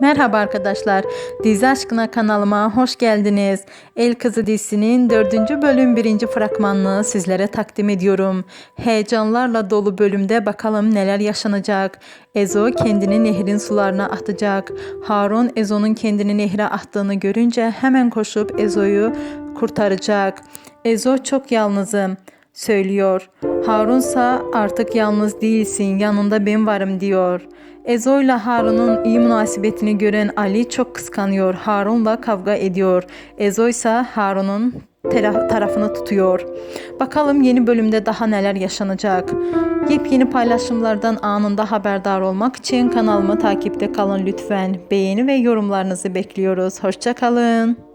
Merhaba arkadaşlar. Dizi Aşkına kanalıma hoş geldiniz. El Kızı dizisinin 4. bölüm 1. fragmanını sizlere takdim ediyorum. Heyecanlarla dolu bölümde bakalım neler yaşanacak. Ezo kendini nehrin sularına atacak. Harun Ezo'nun kendini nehre attığını görünce hemen koşup Ezo'yu kurtaracak. Ezo çok yalnızım söylüyor. Harunsa artık yalnız değilsin yanında ben varım diyor. Ezo ile Harun'un iyi münasebetini gören Ali çok kıskanıyor. Harun'la kavga ediyor. Ezo ise Harun'un tarafını tutuyor. Bakalım yeni bölümde daha neler yaşanacak. Yepyeni paylaşımlardan anında haberdar olmak için kanalımı takipte kalın lütfen. Beğeni ve yorumlarınızı bekliyoruz. Hoşçakalın.